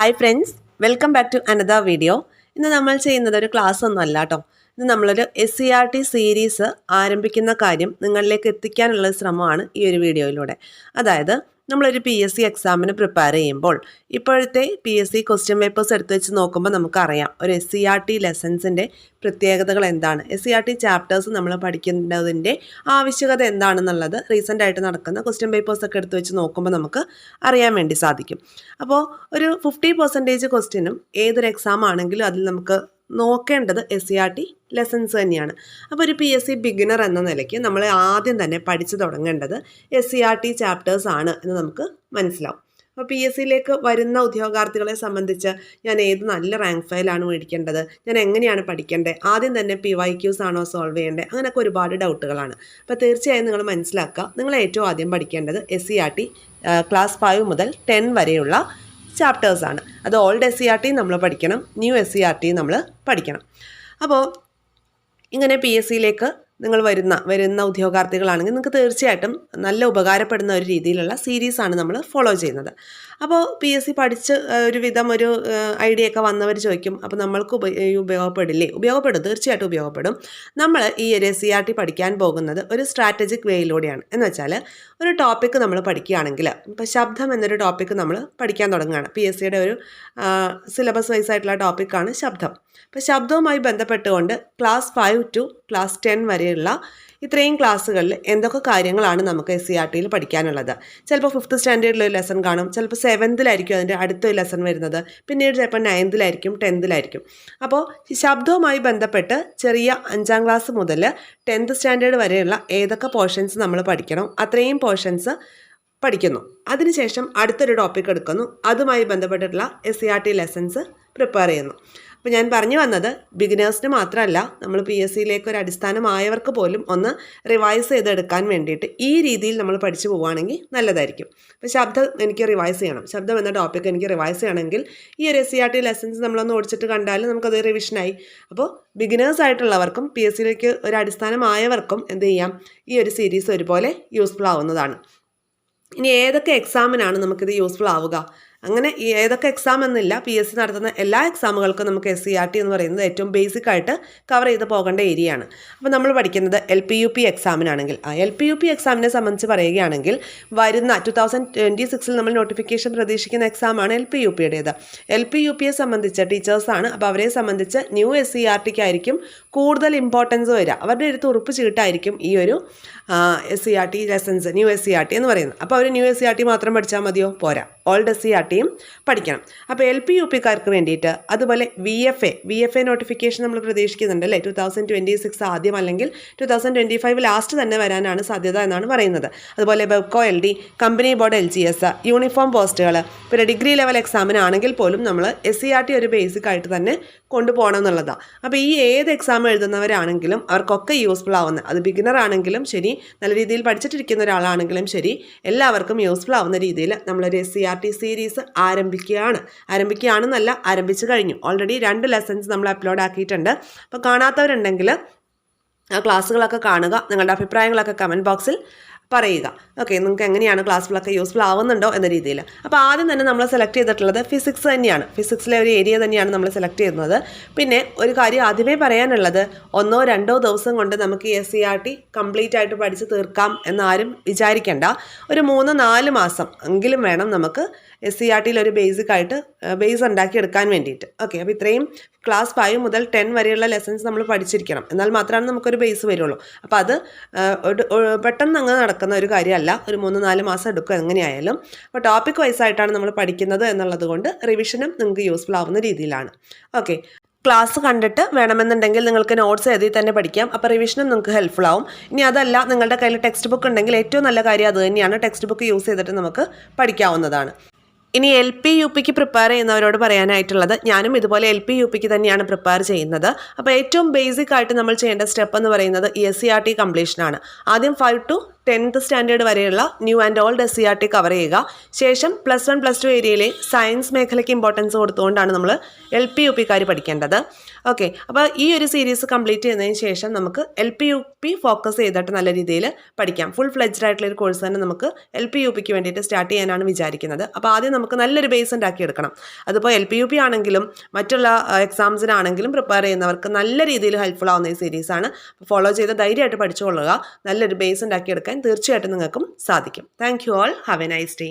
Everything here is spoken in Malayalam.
Hi friends welcome back to another video ഇന്ന് നമ്മൾ ചെയ്യുന്നത് ഒരു ക്ലാസ് ഒന്നും അല്ല കേട്ടോ ഇന്ന് നമ്മളൊരു S C R T series ആരംഭിക്കുന്ന കാര്യം നിങ്ങളിലേക്ക് എത്തിക്കാനുള്ള ശ്രമമാണ് ഈ ഒരു വീഡിയോയിലൂടെ അതായത് നമ്മളൊരു പി എസ് സി എക്സാമിന് പ്രിപ്പയർ ചെയ്യുമ്പോൾ ഇപ്പോഴത്തെ P S C question papers എടുത്ത് വെച്ച് നോക്കുമ്പോൾ നമുക്കറിയാം ഒരു എസ് സി ആർ ടി ലെസൻസിന്റെ പ്രത്യേകതകൾ എന്താണ്? S C R T chapters നമ്മൾ പഠിക്കേണ്ടതിന്റെ ആവശ്യകത എന്താണെന്നുള്ളത് റീസെന്റ് ആയിട്ട് നടക്കുന്ന ക്വസ്റ്റ്യൻ പേപ്പേഴ്സൊക്കെ എടുത്ത് വെച്ച് നോക്കുമ്പോൾ നമുക്ക് അറിയാൻ വേണ്ടി സാധിക്കും. അപ്പോൾ ഒരു ഫിഫ്റ്റി പെർസെന്റേജ് ക്വസ്റ്റ്യനും ഏതൊരു എക്സാം ആണെങ്കിലും അതിൽ നമുക്ക് നോക്കേണ്ടത് S C R T lessons തന്നെയാണ്. അപ്പോൾ ഒരു പി എസ് സി ബിഗിനർ എന്ന നിലയ്ക്ക് നമ്മൾ ആദ്യം തന്നെ പഠിച്ചു തുടങ്ങേണ്ടത് S C R T chapters ആണ് എന്ന് നമുക്ക് മനസ്സിലാവും. അപ്പോൾ പി എസ് സിയിലേക്ക് വരുന്ന ഉദ്യോഗാർത്ഥികളെ സംബന്ധിച്ച് ഞാൻ ഏത് നല്ല റാങ്ക് ഫയലാണ് മേടിക്കേണ്ടത്? ഞാൻ എങ്ങനെയാണ് പഠിക്കേണ്ടത്? ആദ്യം തന്നെ പി വൈ ക്യൂസ് ആണോ സോൾവ് ചെയ്യേണ്ടത്? അങ്ങനെയൊക്കെ ഒരുപാട് ഡൗട്ടുകളാണ് അപ്പോൾ തീർച്ചയായും നിങ്ങൾ മനസ്സിലാക്കുക. നിങ്ങൾ ഏറ്റവും ആദ്യം പഠിക്കേണ്ടത് S C R T class five മുതൽ ടെൻ വരെയുള്ള ചാപ്റ്റേഴ്സാണ് അത് old S C R T നമ്മൾ പഠിക്കണം new S C R T നമ്മൾ പഠിക്കണം. അപ്പോൾ ഇങ്ങനെ പി എസ് സിയിലേക്ക് നിങ്ങൾ വരുന്ന വരുന്ന ഉദ്യോഗാർത്ഥികളാണെങ്കിൽ നിങ്ങൾക്ക് തീർച്ചയായിട്ടും നല്ല ഉപകാരപ്പെടുന്ന ഒരു രീതിയിലുള്ള സീരീസാണ് നമ്മൾ ഫോളോ ചെയ്യുന്നത്. അപ്പോൾ പി എസ് സി പഠിച്ച് ഒരു വിധം ഒരു ഐഡിയ ഒക്കെ വന്നവർ ചോദിക്കും അപ്പോൾ നമ്മൾക്ക് ഉപയോഗപ്പെടില്ലേ? ഉപയോഗപ്പെടും തീർച്ചയായിട്ടും ഉപയോഗപ്പെടും. നമ്മൾ ഈ ഒരു എസ് സി ആർ ടി പഠിക്കാൻ പോകുന്നത് ഒരു സ്ട്രാറ്റജിക് വേയിലൂടെയാണ് എന്ന് വെച്ചാൽ ഒരു ടോപ്പിക്ക് നമ്മൾ പഠിക്കുകയാണെങ്കിൽ ഇപ്പോൾ ശബ്ദം എന്നൊരു ടോപ്പിക്ക് നമ്മൾ പഠിക്കാൻ തുടങ്ങുകയാണ്. പി എസ് സിയുടെ ഒരു സിലബസ് വൈസ് ആയിട്ടുള്ള ടോപ്പിക്കാണ് ശബ്ദം. അപ്പോൾ ശബ്ദവുമായി ബന്ധപ്പെട്ടുകൊണ്ട് class five to class ten വരെയുള്ള ഇത്രയും ക്ലാസ്സുകളിൽ എന്തൊക്കെ കാര്യങ്ങളാണ് നമുക്ക് എസ് സി ആർ ടിയിൽ പഠിക്കാനുള്ളത്? ചിലപ്പോൾ ഫിഫ്ത്ത് സ്റ്റാൻഡേർഡിൽ ഒരു ലെസൺ കാണും ചിലപ്പോൾ സെവൻത്തിലായിരിക്കും അതിന്റെ അടുത്ത ലെസൺ വരുന്നത് പിന്നീട് ചിലപ്പോൾ നയൻത്തിലായിരിക്കും ടെൻത്തിലായിരിക്കും അപ്പോൾ ശബ്ദവുമായി ബന്ധപ്പെട്ട് ചെറിയ അഞ്ചാം ക്ലാസ് മുതൽ ടെൻത്ത് സ്റ്റാൻഡേർഡ് വരെയുള്ള ഏതൊക്കെ പോർഷൻസ് നമ്മൾ പഠിക്കണം അത്രയും പോർഷൻസ് പഠിക്കുന്നു. അതിനുശേഷം അടുത്തൊരു ടോപ്പിക് എടുക്കുന്നു. അതുമായി ബന്ധപ്പെട്ടിട്ടുള്ള S C R T lessons prepare ചെയ്യുന്നു. അപ്പോൾ ഞാൻ പറഞ്ഞു വന്നത് ബിഗിനേഴ്സിന് മാത്രമല്ല നമ്മൾ പി എസ് സിയിലേക്ക് ഒരു അടിസ്ഥാനമായവർക്ക് പോലും ഒന്ന് റിവൈസ് ചെയ്തെടുക്കാൻ വേണ്ടിയിട്ട് ഈ രീതിയിൽ നമ്മൾ പഠിച്ചു പോവുകയാണെങ്കിൽ നല്ലതായിരിക്കും. അപ്പോൾ ശബ്ദം എനിക്ക് റിവൈസ് ചെയ്യണം. ശബ്ദം എന്ന ടോപ്പിക് എനിക്ക് റിവൈസ് ചെയ്യണമെങ്കിൽ ഈ ഒരു S C R T lessons നമ്മളൊന്ന് ഓടിച്ചിട്ട് കണ്ടാൽ നമുക്കത് റിവിഷനായി അപ്പോൾ ബിഗിനേഴ്സ് ആയിട്ടുള്ളവർക്കും പി എസ് സിയിലേക്ക് ഒരു അടിസ്ഥാനമായവർക്കും എന്ത് ചെയ്യാം? ഈ ഒരു സീരീസ് ഒരുപോലെ യൂസ്ഫുൾ ആവുന്നതാണ്. ഇനി ഏതൊക്കെ എക്സാമിനാണ് നമുക്കിത് യൂസ്ഫുൾ ആവുക? അങ്ങനെ ഈ ഏതൊക്കെ എക്സാം എന്നില്ല പി എസ് സി നടത്തുന്ന എല്ലാ എക്സാമുകൾക്കും നമുക്ക് എസ് സി ആർ ടി എന്ന് പറയുന്നത് ഏറ്റവും ബേസിക് ആയിട്ട് കവർ ചെയ്ത് പോകേണ്ട ഏരിയയാണ് അപ്പോൾ നമ്മൾ പഠിക്കുന്നത് എൽ പി യു പി എക്സാമിനാണെങ്കിൽ ആ എൽ പി യു പി എക്സാമിനെ സംബന്ധിച്ച് പറയുകയാണെങ്കിൽ വരുന്ന ടു തൗസൻഡ് ട്വന്റി സിക്സിൽ നമ്മൾ നോട്ടിഫിക്കേഷൻ പ്രതീക്ഷിക്കുന്ന എക്സാമാണ് എൽ പി യു പിയുടേത് എൽ പി യു പിയെ സംബന്ധിച്ച് ടീച്ചേഴ്സാണ് അപ്പോൾ അവരെ സംബന്ധിച്ച് ന്യൂ എസ് സി ആർ ടിക്ക് ആയിരിക്കും കൂടുതൽ ഇമ്പോർട്ടൻസ് വരിക. അവരുടെ അടുത്ത് ഉറപ്പ് ചീട്ടായിരിക്കും ഈ ഒരു S C R T lessons new S C R T എന്ന് പറയുന്നത്. അപ്പോൾ അവർ new S C R T മാത്രം പഠിച്ചാൽ മതിയോ? പോരാ. ഓൾഡ് എസ് സി ആർ ടിയും പഠിക്കണം. അപ്പോൾ എൽ പി യു പിക്കാർക്ക് വേണ്ടിയിട്ട് അതുപോലെ V F A V F A notification നമ്മൾ പ്രതീക്ഷിക്കുന്നുണ്ട് അല്ലേ? ടു തൗസൻഡ് ട്വന്റി സിക്സ് ആദ്യം അല്ലെങ്കിൽ two thousand twenty five last തന്നെ വരാനാണ് സാധ്യത എന്നാണ് പറയുന്നത്. അതുപോലെ Bevco L D company board L G S uniform പോസ്റ്റുകൾ പിന്നെ ഡിഗ്രി ലെവൽ എക്സാമിനാണെങ്കിൽ പോലും നമ്മൾ എസ് സി ആർ ടി ഒരു ബേസിക് ആയിട്ട് തന്നെ കൊണ്ടുപോകണം എന്നുള്ളതാണ് അപ്പോൾ ഈ ഏത് എക്സാം എഴുതുന്നവരാണെങ്കിലും അവർക്കൊക്കെ യൂസ്ഫുൾ ആവുന്ന അത് ബിഗിനർ ആണെങ്കിലും ശരി നല്ല രീതിയിൽ പഠിച്ചിട്ടിരിക്കുന്ന ഒരാളാണെങ്കിലും ശരി എല്ലാവർക്കും യൂസ്ഫുൾ ആവുന്ന രീതിയിൽ നമ്മളൊരു S C R T series ആരംഭിക്കുകയാണ്. ആരംഭിക്കുകയാണെന്നല്ല ആരംഭിച്ചു കഴിഞ്ഞു. ഓൾറെഡി രണ്ട് ലെസൺസ് നമ്മൾ അപ്ലോഡ് ആക്കിയിട്ടുണ്ട്. അപ്പോൾ കാണാത്തവരുണ്ടെങ്കിൽ ആ ക്ലാസ്സുകളൊക്കെ കാണുക. നിങ്ങളുടെ അഭിപ്രായങ്ങളൊക്കെ കമന്റ് ബോക്സിൽ പറയുക. ഓക്കെ നിങ്ങൾക്ക് എങ്ങനെയാണ് ക്ലാസ്സിലൊക്കെ യൂസ്ഫുൾ ആവുന്നുണ്ടോ എന്ന രീതിയിൽ. അപ്പോൾ ആദ്യം തന്നെ നമ്മൾ സെലക്ട് ചെയ്തിട്ടുള്ളത് ഫിസിക്സ് തന്നെയാണ്. ഫിസിക്സിലെ ഒരു ഏരിയ തന്നെയാണ് നമ്മൾ സെലക്ട് ചെയ്യുന്നത്. പിന്നെ ഒരു കാര്യം ആദ്യമേ പറയാനുള്ളത് ഒന്നോ രണ്ടോ ദിവസം കൊണ്ട് നമുക്ക് S C R T complete ആയിട്ട് പഠിച്ച് തീർക്കാം എന്നാരും വിചാരിക്കേണ്ട. ഒരു മൂന്ന് നാല് മാസം എങ്കിലും വേണം നമുക്ക് എസ് സി ആർ ടിയിൽ ഒരു ബേസിക് ആയിട്ട് ബേസ് ഉണ്ടാക്കിയെടുക്കാൻ വേണ്ടിയിട്ട്. ഓക്കെ അപ്പോൾ ഇത്രയും ക്ലാസ് ഫൈവ് മുതൽ ടെൻ വരെയുള്ള ലെസൺസ് നമ്മൾ പഠിച്ചിരിക്കണം. എന്നാൽ മാത്രമാണ് നമുക്കൊരു ബേസ് വരുള്ളൂ. അപ്പോൾ അത് പെട്ടെന്ന് അങ്ങ് നടക്കുന്ന ഒരു കാര്യമല്ല. ഒരു മൂന്ന് നാല് മാസം എടുക്കും എങ്ങനെയായാലും. അപ്പോൾ ടോപ്പിക് വൈസ് ആയിട്ടാണ് നമ്മൾ പഠിക്കുന്നത് എന്നുള്ളത് കൊണ്ട് റിവിഷനും നിങ്ങൾക്ക് യൂസ്ഫുൾ ആവുന്ന രീതിയിലാണ്. ഓക്കെ ക്ലാസ് കണ്ടിട്ട് വേണമെന്നുണ്ടെങ്കിൽ നിങ്ങൾക്ക് നോട്ട്സ് എഴുതി തന്നെ പഠിക്കാം. അപ്പോൾ റിവിഷനും നിങ്ങൾക്ക് ഹെൽപ്ഫുൾ ആവും. ഇനി അതല്ല നിങ്ങളുടെ കയ്യിൽ ടെക്സ്റ്റ് ബുക്ക് ഉണ്ടെങ്കിൽ ഏറ്റവും നല്ല കാര്യം അത് തന്നെയാണ്. ടെക്സ്റ്റ് ബുക്ക് യൂസ് ചെയ്തിട്ട് നമുക്ക് പഠിക്കാവുന്നതാണ്. ഇനി എൽ പി യു പിക്ക് പ്രിപ്പയർ ചെയ്യുന്നവരോട് പറയാനായിട്ടുള്ളത് ഞാനും ഇതുപോലെ എൽ പി യു പിക്ക് തന്നെയാണ് പ്രിപ്പയർ ചെയ്യുന്നത്. അപ്പോൾ ഏറ്റവും ബേസിക് ആയിട്ട് നമ്മൾ ചെയ്യേണ്ട സ്റ്റെപ്പ് എന്ന് പറയുന്നത് എസ് സി ആർ ടി കംപ്ലീഷനാണ് ആദ്യം ഫൈവ് ടു ടെൻത്ത് സ്റ്റാൻഡേർഡ് വരെയുള്ള new and old S C R T cover ചെയ്യുക. ശേഷം പ്ലസ് വൺ പ്ലസ് ടു ഏരിയയിലെ സയൻസ് മേഖലയ്ക്ക് ഇമ്പോർട്ടൻസ് കൊടുത്തുകൊണ്ടാണ് നമ്മൾ എൽ പി യു പിക്കാർ പഠിക്കേണ്ടത്. ഓക്കെ അപ്പോൾ ഈ ഒരു സീരീസ് കംപ്ലീറ്റ് ചെയ്തതിന് ശേഷം നമുക്ക് L P U P focus ചെയ്തിട്ട് നല്ല രീതിയിൽ പഠിക്കാം. ഫുൾ ഫ്ലെജ്ഡ് ആയിട്ടുള്ള ഒരു കോഴ്സ് തന്നെ നമുക്ക് എൽ പി യു പിക്ക് വേണ്ടിയിട്ട് സ്റ്റാർട്ട് ചെയ്യാനാണ് വിചാരിക്കുന്നത്. അപ്പോൾ ആദ്യം നമുക്ക് നല്ലൊരു ബേസ് ഉണ്ടാക്കി എടുക്കണം. അതിപ്പോൾ എൽ പി യു പി ആണെങ്കിലും മറ്റുള്ള എക്സാംസിനാണെങ്കിലും പ്രിപ്പയർ ചെയ്യുന്നവർക്ക് നല്ല രീതിയിൽ ഹെൽപ്ഫുൾ ആവുന്ന ഈ സീരീസാണ് ഫോളോ ചെയ്ത് ധൈര്യമായിട്ട് പഠിച്ചുകൊള്ളുക. നല്ലൊരു ബേസ് ഉണ്ടാക്കിയെടുക്കാൻ തീർച്ചയായിട്ടും നിങ്ങൾക്കും സാധിക്കും. Thank you all have a nice day